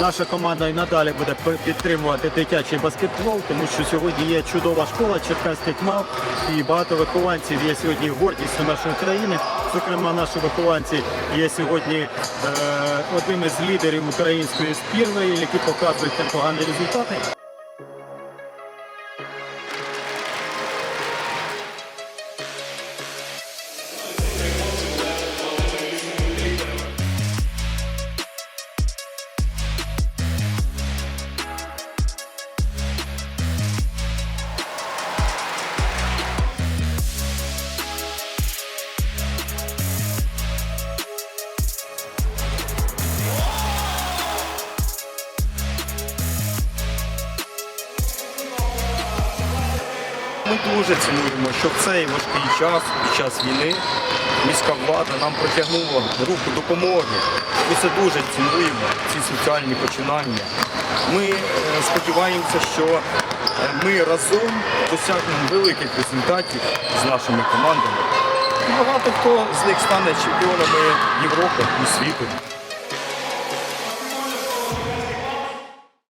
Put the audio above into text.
Наша команда і надалі буде підтримувати дитячий баскетбол, тому що сьогодні є чудова школа Черкаських мав і багато вихованців є сьогодні гордістю нашої країни. Зокрема, наші вихованці є сьогодні е, одним із лідерів української спірної, які показують непогані результати. Ми дуже цінуємо, що в цей важкий час, під час війни, міська влада нам протягнула руку допомоги. Ми це дуже цінуємо, ці соціальні починання. Ми е, сподіваємося, що е, ми разом досягнемо великих результатів з нашими командами. Багато хто з них стане чемпіонами Європи і світу.